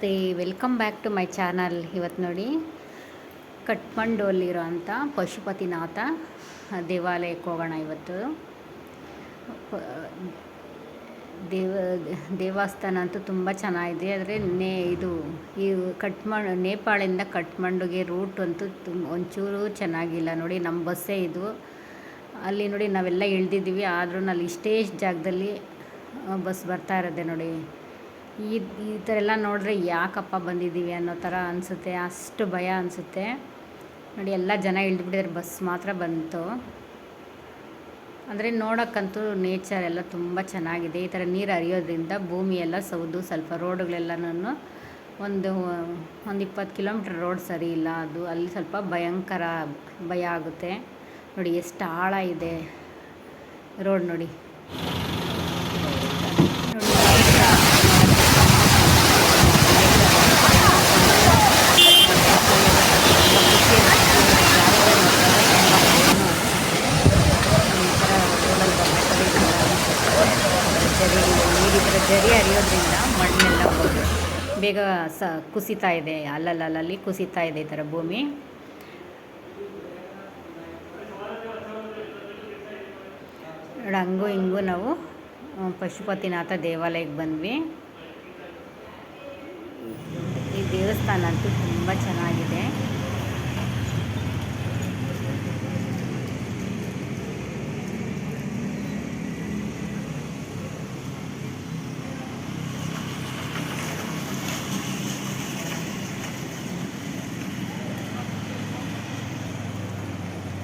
ನಮಸ್ತೆ welcome back to my channel ಇವತ್ತು ನೋಡಿ ಕಟ್ಮಂಡೋಲ್ಲಿರೋ ಅಂಥ ಪಶುಪತಿನಾಥ ದೇವಾಲಯಕ್ಕೆ ಹೋಗೋಣ ಇವತ್ತು. ದೇವ, ದೇವಸ್ಥಾನ ಅಂತೂ ತುಂಬ ಚೆನ್ನಾಗಿದೆ. ಆದರೆ ನೇ, ಇದು, ಈ ಕಟ್ಮಂಡ್ ನೇಪಾಳಿಂದ ಕಟ್ಮಂಡುಗೆ ರೂಟ್ ಅಂತೂ ತುಂಬ, ಒಂಚೂರು ಚೆನ್ನಾಗಿಲ್ಲ. ನೋಡಿ ನಮ್ಮ ಬಸ್ಸೇ ಇದು. ಅಲ್ಲಿ ನೋಡಿ ನಾವೆಲ್ಲ ಇಳ್ದಿದ್ದೀವಿ. ಆದ್ರೂ ಅಲ್ಲಿ ಇಷ್ಟೇ ಜಾಗದಲ್ಲಿ ಬಸ್ ಬರ್ತಾ ಇರೋದೆ ನೋಡಿ. ಈ ಈ ಥರ ಎಲ್ಲ ನೋಡಿದ್ರೆ ಯಾಕಪ್ಪ ಬಂದಿದ್ದೀವಿ ಅನ್ನೋ ಥರ ಅನಿಸುತ್ತೆ ಅಷ್ಟು ಭಯ ಅನಿಸುತ್ತೆ. ನೋಡಿ ಎಲ್ಲ ಜನ ಇಳಿದ್ಬಿಟ್ಟಿದ್ದಾರೆ ಬಸ್ ಮಾತ್ರ ಬಂತು. ಅಂದರೆ ನೋಡೋಕ್ಕಂತೂ ನೇಚರ್ ಎಲ್ಲ ತುಂಬ ಚೆನ್ನಾಗಿದೆ. ಈ ಥರ ನೀರು ಹರಿಯೋದ್ರಿಂದ ಭೂಮಿ ಎಲ್ಲ ಸೌದು ಸ್ವಲ್ಪ ರೋಡುಗಳೆಲ್ಲನೂ ಒಂದು ಒಂದು ಇಪ್ಪತ್ತು ಕಿಲೋಮೀಟ್ರ್ ರೋಡ್ ಸರಿ ಇಲ್ಲ. ಅದು ಅಲ್ಲಿ ಸ್ವಲ್ಪ ಭಯಂಕರ ಭಯ ಆಗುತ್ತೆ. ನೋಡಿ ಎಷ್ಟು ಆಳ ಇದೆ ರೋಡ್ ನೋಡಿ, ಜರಿ ನೀರಿದ್ರ ಜರಿ ಹರಿಯೋದ್ರಿಂದ ಮಣ್ಣೆಲ್ಲ ಹೋಗಿ ಬೇಗ ಸ ಕುಸಿತಾ ಇದೆ, ಅಲ್ಲಲ್ಲಲ್ಲಿ ಕುಸಿತಾ ಇದೆ ಈ ಥರ ಭೂಮಿ. ಹಂಗು ಹಂಗೂ ನಾವು ಪಶುಪತಿನಾಥ ದೇವಾಲಯಕ್ಕೆ ಬಂದ್ವಿ. ಈ ದೇವಸ್ಥಾನ ಅಂತೂ ತುಂಬ ಚೆನ್ನಾಗಿದೆ.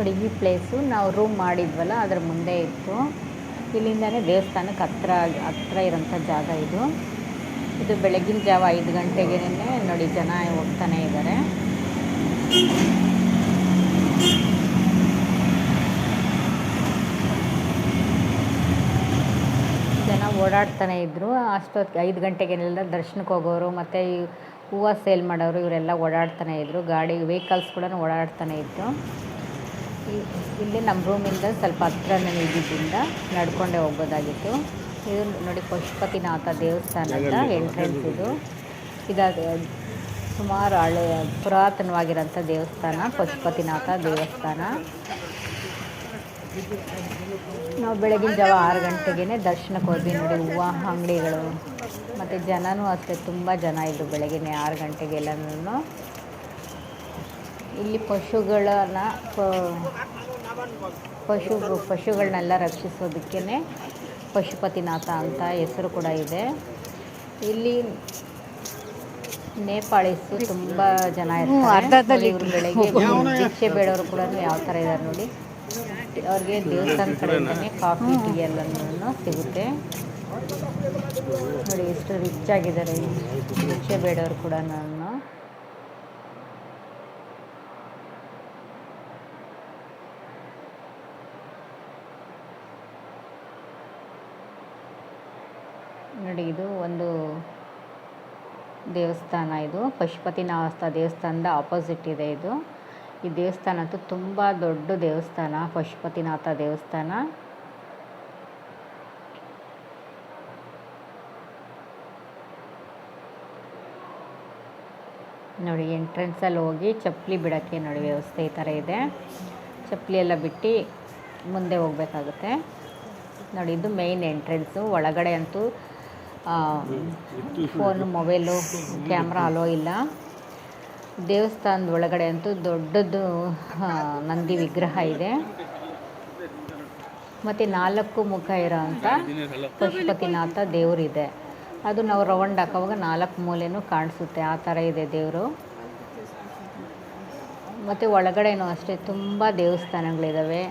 ನೋಡಿ ಪ್ಲೇಸು ನಾವು ರೂಮ್ ಮಾಡಿದ್ವಲ್ಲ, ಅದರ ಮುಂದೆ ಇತ್ತು. ಇಲ್ಲಿಂದನೇ ದೇವಸ್ಥಾನಕ್ಕೆ ಹತ್ರ ಹತ್ರ ಇರೋಂಥ ಜಾಗ ಇದು. ಇದು ಬೆಳಗಿನ ಜಾವ ಐದು ಗಂಟೆಗೆ ನೋಡಿ ಜನ ಹೋಗ್ತಾನೆ ಇದ್ದಾರೆ ಜನ ಓಡಾಡ್ತಾನೆ ಇದ್ದರು ಅಷ್ಟೊತ್ತಿಗೆ ಐದು ಗಂಟೆಗೆಲ್ಲ ದರ್ಶನಕ್ಕೆ ಹೋಗೋರು, ಮತ್ತು ಈ ಹೂವು ಸೇಲ್ ಮಾಡೋರು, ಇವರೆಲ್ಲ ಓಡಾಡ್ತಾನೆ ಇದ್ದರು ಗಾಡಿ ವೆಹಿಕಲ್ಸ್ ಕೂಡ ಓಡಾಡ್ತಾನೆ ಇತ್ತು. ಇಲ್ಲಿ ನಮ್ಮ ರೂಮಿಂದ ಸ್ವಲ್ಪ ಹತ್ರನೇ ಇದ್ದಿದ್ದರಿಂದ ನಡ್ಕೊಂಡೇ ಹೋಗ್ಬೋದಾಗಿತ್ತು ಇದು ನೋಡಿ ಪಶುಪತಿನಾಥ ದೇವಸ್ಥಾನದ ಎಂಟ್ರೆನ್ಸ್ ಇದು. ಇದಾದ ಸುಮಾರು ಹಳೆ ಪುರಾತನವಾಗಿರೋಂಥ ದೇವಸ್ಥಾನ ಪಶುಪತಿನಾಥ ದೇವಸ್ಥಾನ. ನಾವು ಬೆಳಗಿನ ಜಾವ ಆರು ಗಂಟೆಗೆ ದರ್ಶನಕ್ಕೆ ಹೋದ್ವಿ ನೋಡಿ ಹೂವು ಅಂಗಡಿಗಳು. ಮತ್ತು ಜನನೂ ಅಷ್ಟೇ ತುಂಬ ಜನ ಇದ್ದರು ಬೆಳಗ್ಗೆ ಆರು ಗಂಟೆಗೆಲ್ಲನೂ ಇಲ್ಲಿ ಪಶುಗಳನ್ನ ಪಶು ಪಶುಗಳನ್ನೆಲ್ಲ ರಕ್ಷಿಸೋದಕ್ಕೇ ಪಶುಪತಿನಾಥ ಅಂತ ಹೆಸರು ಕೂಡ ಇದೆ. ಇಲ್ಲಿ ನೇಪಾಳಿಸು ತುಂಬ ಜನ ಇರ್ತಾರೆ. ಇವ್ರು ಬೆಳಗ್ಗೆ ಭಿಕ್ಷೆ ಬೇಡವರು ಕೂಡ ಯಾವ ಥರ ಇದ್ದಾರೆ ನೋಡಿ. ಅವ್ರಿಗೆ ದೇವಸ್ಥಾನ ಕಡೆಯಿಂದನೇ ಕಾಫಿ ಟೀ ಎಲ್ಲನೂ ಸಿಗುತ್ತೆ. ನೋಡಿ ಎಷ್ಟು ರಿಚ್ ಆಗಿದ್ದಾರೆ ಭಿಕ್ಷೆ ಬೇಡವರು ಕೂಡ ನಾನು. ನೋಡಿ, ಇದು ಒಂದು ದೇವಸ್ಥಾನ ಇದು. ಪಶುಪತಿನಾಥ ದೇವಸ್ಥಾನದ ಆಪೋಸಿಟ್ ಇದೆ ಇದು. ಈ ದೇವಸ್ಥಾನ ಅಂತೂ ತುಂಬ ದೊಡ್ಡ ದೇವಸ್ಥಾನ, ಪಶುಪತಿನಾಥ ದೇವಸ್ಥಾನ. ನೋಡಿ ಎಂಟ್ರೆನ್ಸಲ್ಲಿ ಹೋಗಿ ಚಪ್ಪಲಿ ಬಿಡೋಕ್ಕೆ ನೋಡಿ ವ್ಯವಸ್ಥೆ ಈ ಥರ ಇದೆ. ಚಪ್ಪಲಿ ಎಲ್ಲ ಬಿಟ್ಟು ಮುಂದೆ ಹೋಗಬೇಕಾಗುತ್ತೆ. ನೋಡಿ, ಇದು ಮೇಯ್ನ್ ಎಂಟ್ರೆನ್ಸು ಒಳಗಡೆ ಅಂತೂ ಫೋನು, ಮೊಬೈಲು, ಕ್ಯಾಮ್ರಾ ಅಲೋ ಇಲ್ಲ. ದೇವಸ್ಥಾನದ ಒಳಗಡೆ ಅಂತೂ ದೊಡ್ಡದು ನಂದಿ ವಿಗ್ರಹ ಇದೆ. ಮತ್ತು ನಾಲ್ಕು ಮುಖ ಇರೋವಂಥ ಪಶುಪತಿನಾಥ ದೇವರಿದೆ ಅದು ನಾವು ರೌಂಡ್ ಹಾಕೋವಾಗ ನಾಲ್ಕು ಮೂಲೆಯೂ ಕಾಣಿಸುತ್ತೆ. ಆ ಥರ ಇದೆ ದೇವರು. ಮತ್ತು ಒಳಗಡೆನೂ ಅಷ್ಟೇ ತುಂಬ ದೇವಸ್ಥಾನಗಳಿದ್ದಾವೆ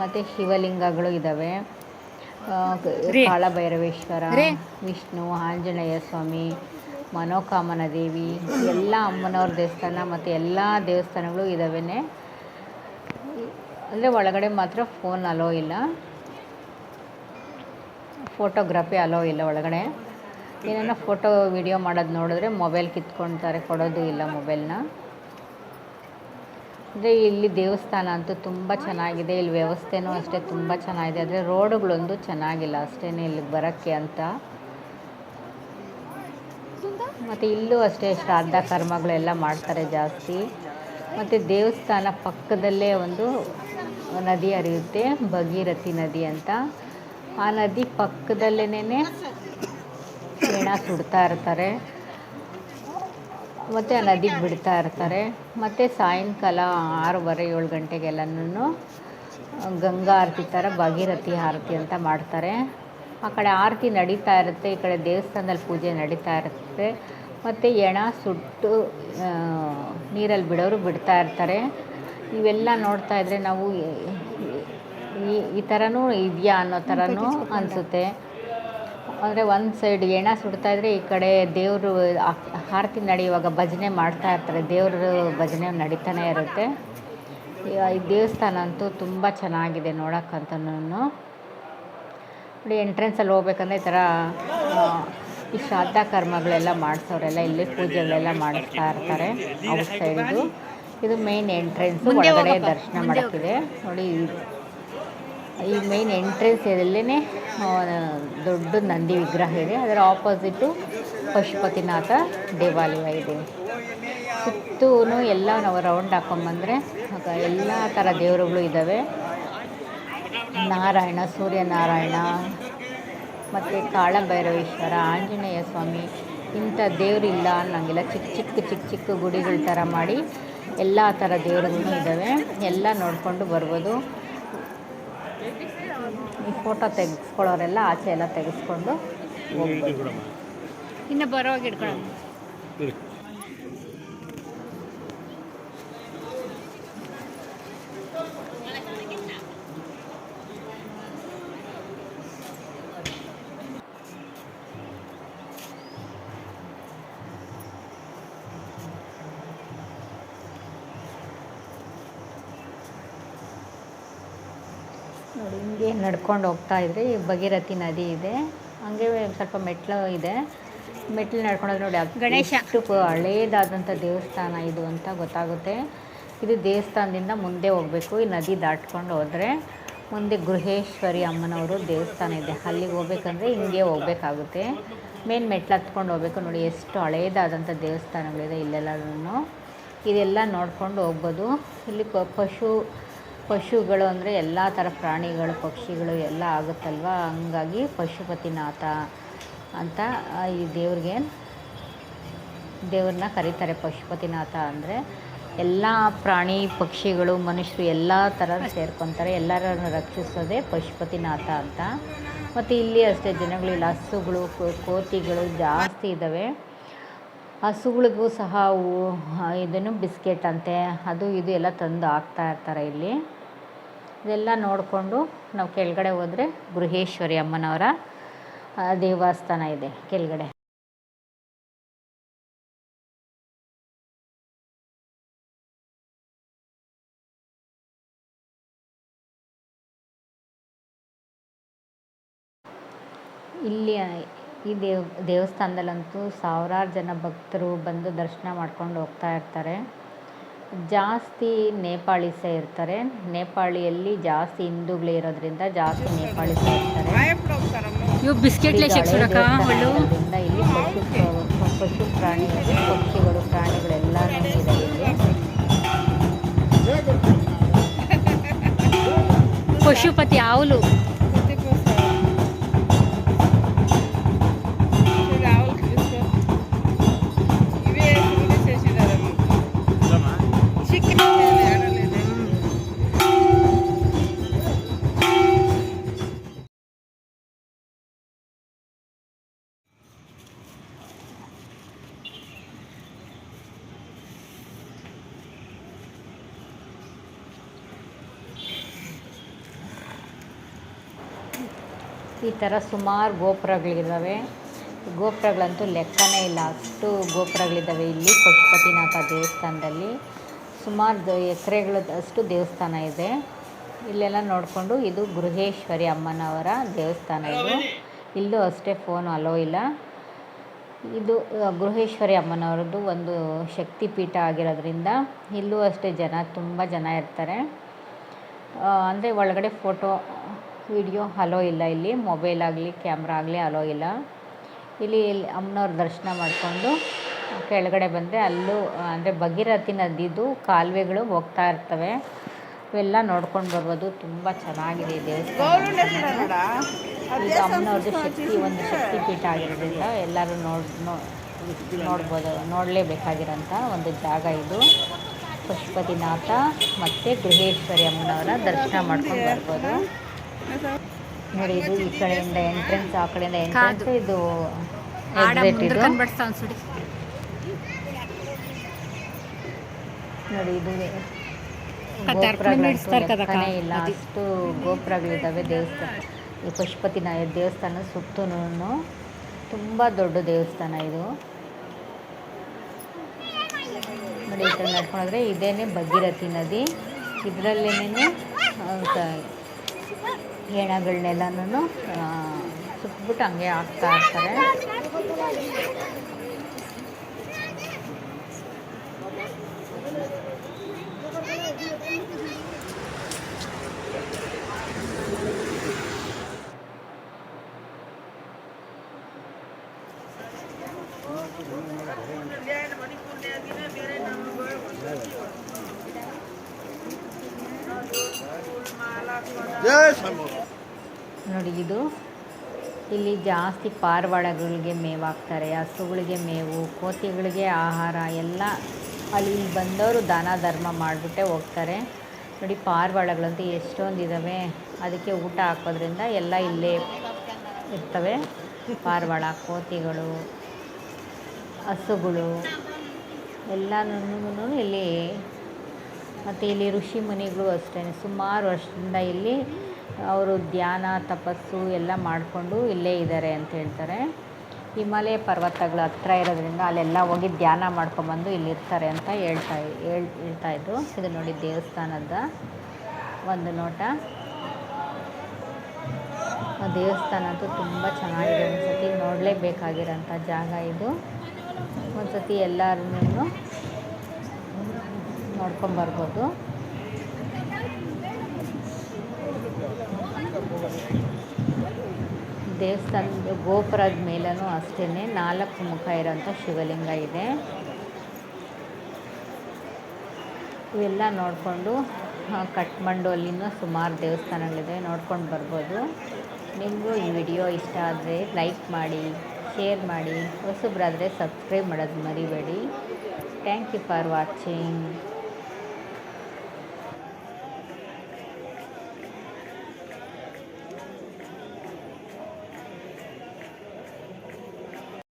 ಮತ್ತು ಶಿವಲಿಂಗಗಳು ಇದ್ದಾವೆ ಕಾಳಭೈರವೇಶ್ವರ ವಿಷ್ಣು ಆಂಜನೇಯ ಸ್ವಾಮಿ ಮನೋಕಾಮನ ದೇವಿ ಎಲ್ಲ ಅಮ್ಮನವ್ರ ದೇವಸ್ಥಾನ ಮತ್ತು ಎಲ್ಲ ದೇವಸ್ಥಾನಗಳು ಇದ್ದಾವೆ ಅಂದರೆ ಒಳಗಡೆ ಮಾತ್ರ ಫೋನ್ ಅಲೋ ಇಲ್ಲ. ಫೋಟೋಗ್ರಫಿ ಅಲೋ ಇಲ್ಲ ಒಳಗಡೆ. ಏನೇನೋ ಫೋಟೋ ವಿಡಿಯೋ ಮಾಡೋದು ನೋಡಿದ್ರೆ ಮೊಬೈಲ್ ಕಿತ್ಕೊಳ್ತಾರೆ ಕೊಡೋದು ಇಲ್ಲ ಮೊಬೈಲ್ನ ಅಂದರೆ ಇಲ್ಲಿ ದೇವಸ್ಥಾನ ಅಂತೂ ತುಂಬ ಚೆನ್ನಾಗಿದೆ. ಇಲ್ಲಿ ವ್ಯವಸ್ಥೆನೂ ಅಷ್ಟೇ ತುಂಬ ಚೆನ್ನಾಗಿದೆ. ಆದರೆ ರೋಡುಗಳೊಂದು ಚೆನ್ನಾಗಿಲ್ಲ. ಅಷ್ಟೇ ಇಲ್ಲಿ ಬರೋಕ್ಕೆ ಅಂತ. ಮತ್ತು ಇಲ್ಲೂ ಅಷ್ಟೇ ಶ್ರಾದ್ದ ಕರ್ಮಗಳೆಲ್ಲ ಮಾಡ್ತಾರೆ ಜಾಸ್ತಿ. ಮತ್ತು ದೇವಸ್ಥಾನ ಪಕ್ಕದಲ್ಲೇ ಒಂದು ನದಿ ಹರಿಯುತ್ತೆ. ಭಗೀರಥಿ ನದಿ ಅಂತ. ಆ ನದಿ ಪಕ್ಕದಲ್ಲೇನೆ ಹೆಣ ಸುಡ್ತಾ ಇರ್ತಾರೆ. ಮತ್ತು ನದಿಗೆ ಬಿಡ್ತಾ ಇರ್ತಾರೆ. ಮತ್ತು ಸಾಯಂಕಾಲ ಆರೂವರೆ, ಏಳು ಗಂಟೆಗೆಲ್ಲನೂ ಗಂಗಾ ಆರತಿ ಥರ ಭಾಗೀರಥಿ ಆರತಿ ಅಂತ ಮಾಡ್ತಾರೆ. ಆ ಕಡೆ ಆರತಿ ನಡೀತಾ ಇರುತ್ತೆ, ಈ ಕಡೆ ದೇವಸ್ಥಾನದಲ್ಲಿ ಪೂಜೆ ನಡೀತಾ ಇರುತ್ತೆ. ಮತ್ತು ಎಣ, ಸುಟ್ಟು ನೀರಲ್ಲಿ ಬಿಡೋರು ಬಿಡ್ತಾ ಇರ್ತಾರೆ. ಇವೆಲ್ಲ ನೋಡ್ತಾ ಇದ್ರೆ ನಾವು ಈ ಈ ಥರನೂ ಇದೆಯಾ ಅನ್ನೋ ಥರನೂ ಅನಿಸುತ್ತೆ. ಅಂದರೆ ಒಂದು ಸೈಡ್ ಹೆಣ ಸುಡ್ತಾ ಇದ್ದರೆ ಈ ಕಡೆ ದೇವರು ಆರತಿ ನಡೆಯುವಾಗ ಭಜನೆ ಮಾಡ್ತಾ ಇರ್ತಾರೆ. ದೇವರು ಭಜನೆ ನಡೀತಾನೆ ಇರುತ್ತೆ. ಈ ದೇವಸ್ಥಾನ ಅಂತೂ ತುಂಬ ಚೆನ್ನಾಗಿದೆ ನೋಡೋಕ್ಕಂತನೂ ನೋಡಿ ಎಂಟ್ರೆನ್ಸಲ್ಲಿ ಹೋಗ್ಬೇಕಂದ್ರೆ ಈ ಥರ ಈ ಶ್ರಾದ್ದ ಕರ್ಮಗಳೆಲ್ಲ ಮಾಡಿಸೋರೆಲ್ಲ ಇಲ್ಲಿ ಪೂಜೆಗಳೆಲ್ಲ ಮಾಡಿಸ್ತಾ ಇರ್ತಾರೆ ಔಟ್ ಸೈಡಿದು ಇದು ಮೇನ್ ಎಂಟ್ರೆನ್ಸ್ ಒಳಗಡೆ ದರ್ಶನ ಮಾಡೋಕ್ಕಿದೆ. ನೋಡಿ ಈ ಮೇನ್ ಎಂಟ್ರೆನ್ಸ್ ಇದರಲ್ಲೇ ದೊಡ್ಡ ನಂದಿ ವಿಗ್ರಹ ಇದೆ. ಅದರ ಆಪೋಸಿಟು ಪಶುಪತಿನಾಥ ದೇವಾಲಯ ಇದೆ. ಸುತ್ತೂ ಎಲ್ಲ ನಾವು ರೌಂಡ್ ಹಾಕೊಂಬಂದರೆ ಎಲ್ಲ ಥರ ದೇವರುಗಳು ಇದ್ದಾವೆ ನಾರಾಯಣ, ಸೂರ್ಯನಾರಾಯಣ, ಮತ್ತು ಕಾಳಭೈರವೇಶ್ವರ, ಆಂಜನೇಯ ಸ್ವಾಮಿ, ಇಂಥ ದೇವರಿಲ್ಲ ಅನ್ನೋಂಗಿಲ್ಲ ಚಿಕ್ಕ ಚಿಕ್ಕ ಚಿಕ್ಕ ಚಿಕ್ಕ ಗುಡಿಗಳ ಥರ ಮಾಡಿ ಎಲ್ಲ ಥರ ದೇವರುಗಳು ಇದ್ದಾವೆ ಎಲ್ಲ ನೋಡಿಕೊಂಡು ಬರ್ಬೋದು. ಈ ಫೋಟೋ ತೆಗೆಸ್ಕೊಳ್ಳೋರೆಲ್ಲ ಆಚೆ ಎಲ್ಲ ತೆಗೆಸ್ಕೊಂಡು ಇನ್ನು ಬರೋವಾಗ ಇಟ್ಕೊಳ್ಳೋಣ ನೋಡಿ ಹಿಂಗೆ ನಡ್ಕೊಂಡು ಹೋಗ್ತಾ ಇದ್ರಿ. ಈ ಭಗೀರಥಿ ನದಿ ಇದೆ. ಹಂಗೆ ಸ್ವಲ್ಪ ಮೆಟ್ಲು ಇದೆ. ಮೆಟ್ಲು ನಡ್ಕೊಂಡೋದ್ರೆ ನೋಡಿ ಗಣೇಶ. ಹಳೇದಾದಂಥ ದೇವಸ್ಥಾನ ಇದು ಅಂತ ಗೊತ್ತಾಗುತ್ತೆ. ಇದು ದೇವಸ್ಥಾನದಿಂದ ಮುಂದೆ ಹೋಗಬೇಕು. ಈ ನದಿ ದಾಟ್ಕೊಂಡು ಹೋದರೆ ಮುಂದೆ ಗೃಹೇಶ್ವರಿ ಅಮ್ಮನವರು ದೇವಸ್ಥಾನ ಇದೆ. ಅಲ್ಲಿಗೆ ಹೋಗ್ಬೇಕಂದ್ರೆ ಹಿಂಗೆ ಹೋಗ್ಬೇಕಾಗುತ್ತೆ. ಮೇನ್ ಮೆಟ್ಲು ಹತ್ಕೊಂಡು ಹೋಗ್ಬೇಕು. ನೋಡಿ ಎಷ್ಟು ಹಳೇದಾದಂಥ ದೇವಸ್ಥಾನಗಳಿದೆ ಇಲ್ಲೆಲ್ಲರೂ ಇದೆಲ್ಲ ನೋಡ್ಕೊಂಡು ಹೋಗ್ಬೋದು. ಇಲ್ಲಿ ಪಶು ಪಶುಗಳು ಅಂದರೆ ಎಲ್ಲ ಥರ ಪ್ರಾಣಿಗಳು, ಪಕ್ಷಿಗಳು ಎಲ್ಲ ಆಗುತ್ತಲ್ವ? ಹಂಗಾಗಿ ಪಶುಪತಿನಾಥ ಅಂತ ಈ ದೇವ್ರಿಗೆ ದೇವ್ರನ್ನ ಕರೀತಾರೆ. ಪಶುಪತಿನಾಥ ಅಂದರೆ ಎಲ್ಲ ಪ್ರಾಣಿ, ಪಕ್ಷಿಗಳು, ಮನುಷ್ಯರು ಎಲ್ಲ ಥರ ಸೇರ್ಕೊತಾರೆ. ಎಲ್ಲರನ್ನು ರಕ್ಷಿಸೋದೇ ಪಶುಪತಿನಾಥ ಅಂತ. ಮತ್ತು ಇಲ್ಲಿ ಅಷ್ಟೇ ಜನಗಳು ಇಲ್ಲಿ ಹಸುಗಳು ಕೋತಿಗಳು ಜಾಸ್ತಿ ಇದ್ದಾವೆ. ಹಸುಗಳಿಗೂ ಸಹ ಇದನ್ನು ಬಿಸ್ಕೆಟ್ ಅಂತೆ, ಅದು ಇದು ಎಲ್ಲ ತಂದು ಹಾಕ್ತಾ ಇರ್ತಾರೆ ಇಲ್ಲಿ. ಇದೆಲ್ಲ ನೋಡಿಕೊಂಡು ನಾವು ಕೆಳಗಡೆ ಹೋದರೆ ಗೃಹೇಶ್ವರಿ ಅಮ್ಮನವರ ದೇವಸ್ಥಾನ ಇದೆ ಕೆಳಗಡೆ. ಇಲ್ಲಿ, ಈ ದೇವ್, ದೇವಸ್ಥಾನದಲ್ಲಂತೂ ಸಾವಿರಾರು ಜನ ಭಕ್ತರು ಬಂದು ದರ್ಶನ ಮಾಡ್ಕೊಂಡು ಹೋಗ್ತಾ ಇರ್ತಾರೆ. ಜಾಸ್ತಿ ನೇಪಾಳೀಸೇ ಇರ್ತಾರೆ. ನೇಪಾಳಿಯಲ್ಲಿ ಜಾಸ್ತಿ ಹಿಂದೂಗಳೇ ಇರೋದ್ರಿಂದ ಜಾಸ್ತಿ ನೇಪಾಳೀಸೇ ಇರ್ತಾರೆ. ಇವು ಬಿಸ್ಕೆಟ್ಲೆ ಇಲ್ಲಿ ಪಶು ಪಶು ಪ್ರಾಣಿ ಪಕ್ಷಿಗಳು ಪ್ರಾಣಿಗಳೆಲ್ಲ ಇದೆ ಇಲ್ಲಿ. ಪಶುಪತಿ ಆవులు ಈ ಥರ ಸುಮಾರು ಗೋಪುರಗಳಿದ್ದಾವೆ. ಗೋಪುರಗಳಂತೂ ಲೆಕ್ಕನೇ ಇಲ್ಲ. ಅಷ್ಟು ಗೋಪುರಗಳಿದ್ದಾವೆ ಇಲ್ಲಿ ಪಶುಪತಿನಾಥ ದೇವಸ್ಥಾನದಲ್ಲಿ. ಸುಮಾರು ಎಕರೆಗಳು ಅಷ್ಟು ದೇವಸ್ಥಾನ ಇದೆ. ಇಲ್ಲೆಲ್ಲ ನೋಡಿಕೊಂಡು ಇದು ಗೃಹೇಶ್ವರಿ ಅಮ್ಮನವರ ದೇವಸ್ಥಾನ ಇದು. ಇಲ್ಲೂ ಅಷ್ಟೇ ಫೋನ್ ಅಲೋ ಇಲ್ಲ. ಇದು ಗೃಹೇಶ್ವರಿ ಅಮ್ಮನವರದ್ದು ಒಂದು ಶಕ್ತಿಪೀಠ ಆಗಿರೋದ್ರಿಂದ ಇಲ್ಲೂ ಅಷ್ಟೇ ಜನ, ತುಂಬ ಜನ ಇರ್ತಾರೆ. ಅಂದರೆ ಒಳಗಡೆ ಫೋಟೋ ವಿಡಿಯೋ ಹಲೋ ಇಲ್ಲ ಇಲ್ಲಿ ಮೊಬೈಲ್ ಆಗಲಿ ಕ್ಯಾಮ್ರಾ ಆಗಲಿ ಅಲೋ ಇಲ್ಲ. ಇಲ್ಲಿ ಇಲ್ಲಿ ಅಮ್ಮನವ್ರ ದರ್ಶನ ಮಾಡಿಕೊಂಡು ಕೆಳಗಡೆ ಬಂದರೆ ಅಲ್ಲೂ, ಅಂದರೆ ಭಗೀರಥಿ ನದಿದು ಕಾಲುವೆಗಳು ಹೋಗ್ತಾ ಇರ್ತವೆ. ಇವೆಲ್ಲ ನೋಡ್ಕೊಂಡು ಬರ್ಬೋದು. ತುಂಬ ಚೆನ್ನಾಗಿದೆ ದೇವಸ್ಥಾನ. ಈಗ ಅಮ್ಮನವ್ರದ್ದು ಶಕ್ತಿ, ಒಂದು ಶಕ್ತಿ ಪೀಠ ಆಗಿರೋದ್ರಿಂದ ಎಲ್ಲರೂ ನೋಡಿ ನೋಡ್ಬೋದು, ನೋಡಲೇಬೇಕಾಗಿರೋಂಥ ಒಂದು ಜಾಗ ಇದು. ಪಶುಪತಿನಾಥ ಮತ್ತು ಗೃಹೇಶ್ವರಿ ಅಮ್ಮನವರ ದರ್ಶನ ಮಾಡ್ಕೊಂಡು ಬರ್ಬೋದು. ನೋಡಿ ಇದು ಈ ಕಡೆಯಿಂದ ಎಂಟ್ರೆನ್ಸ್ ಆ ಕಡೆಯಿಂದ ಎಂಟ್ರೆನ್ಸ್ ಇದು ಎಕ್ಸಿಟ್ ಇದು. ನೋಡಿ ಇದು ಇಲ್ಲ. ಅಷ್ಟು ಗೋಪುರಗಳಿದ್ದಾವೆ ದೇವಸ್ಥಾನ. ಈ ಪಶುಪತಿ ನಾಯ ದೇವಸ್ಥಾನ ಸುತ್ತಲೂ ತುಂಬ ದೊಡ್ಡ ದೇವಸ್ಥಾನ ಇದು. ನೋಡಿ ಈ ಕಡೆ ನಡ್ಕೊಂಡ್ರೆ ಇದೇನೆ ಭಗೀರಥಿ ನದಿ. ಇದರಲ್ಲೇನೆ ಹೆಣಗಳನ್ನೆಲ್ಲನೂ ಸುಟ್ಬಿಟ್ಟು ಹಂಗೆ ಹಾಕ್ತಾ ಇರ್ತಾರೆ. ನೋಡಿ ಇದು. ಇಲ್ಲಿ ಜಾಸ್ತಿ ಪಾರಿವಾಳಗಳಿಗೆ ಮೇವು ಹಾಕ್ತಾರೆ ಹಸುಗಳಿಗೆ ಮೇವು, ಕೋತಿಗಳಿಗೆ ಆಹಾರ, ಎಲ್ಲ ಅಲ್ಲಿ ಬಂದವರು ದಾನ ಧರ್ಮ ಮಾಡಿಬಿಟ್ಟೆ ಹೋಗ್ತಾರೆ. ನೋಡಿ ಪಾರಿವಾಳಗಳಂತೂ ಎಷ್ಟೊಂದು ಇದ್ದಾವೆ ಅದಕ್ಕೆ ಊಟ ಹಾಕೋದ್ರಿಂದ ಎಲ್ಲ ಇಲ್ಲೇ ಇರ್ತವೆ. ಪಾರಿವಾಳ, ಕೋತಿಗಳು, ಹಸುಗಳು ಎಲ್ಲನೂ ಇಲ್ಲಿ. ಮತ್ತು ಇಲ್ಲಿ ಋಷಿ ಮುನಿಗಳು ಅಷ್ಟೇ ಸುಮಾರು ವರ್ಷದಿಂದ ಇಲ್ಲಿ ಅವರು ಧ್ಯಾನ, ತಪಸ್ಸು ಎಲ್ಲ ಮಾಡಿಕೊಂಡು ಇಲ್ಲೇ ಇದ್ದಾರೆ ಅಂತ ಹೇಳ್ತಾರೆ. ಹಿಮಾಲಯ ಪರ್ವತಗಳ ಹತ್ರ ಇರೋದ್ರಿಂದ ಅಲ್ಲೆಲ್ಲ ಹೋಗಿ ಧ್ಯಾನ ಮಾಡ್ಕೊಂಬಂದು ಇಲ್ಲಿ ಇರ್ತಾರೆ ಅಂತ ಹೇಳ್ತಾ ಹೇಳ್, ಹೇಳ್ತಾ ಇದ್ದರು ಇದು ನೋಡಿ ದೇವಸ್ಥಾನದ ಒಂದು ನೋಟ. ದೇವಸ್ಥಾನ ಅಂತೂ ತುಂಬ ಚೆನ್ನಾಗಿದೆ. ಒಂದು ಸತಿ ನೋಡಲೇಬೇಕಾಗಿರೋಂಥ ಜಾಗ ಇದು. ಒಂದು ಸತಿ ಎಲ್ಲರೂ ನೋಡ್ಕೊಂಬರ್ಬೋದು. ದೇವಸ್ಥಾನದ ಗೋಪುರದ ಮೇಲೂ ಅಷ್ಟೇ ನಾಲ್ಕು ಮುಖ ಇರೋಂಥ ಶಿವಲಿಂಗ ಇದೆ. ಇವೆಲ್ಲ ನೋಡಿಕೊಂಡು ಕಟ್ಮಂಡೋಲಿನೂ ಸುಮಾರು ದೇವಸ್ಥಾನಗಳಿದೆ, ನೋಡ್ಕೊಂಡು ಬರ್ಬೋದು. ನಿಮಗೂ ಈ ವಿಡಿಯೋ ಇಷ್ಟ ಆದರೆ ಲೈಕ್ ಮಾಡಿ, ಶೇರ್ ಮಾಡಿ. ಹೊಸಬ್ರಾದರೆ ಸಬ್ಸ್ಕ್ರೈಬ್ ಮಾಡೋದು ಮರಿಬೇಡಿ. Thank you for watching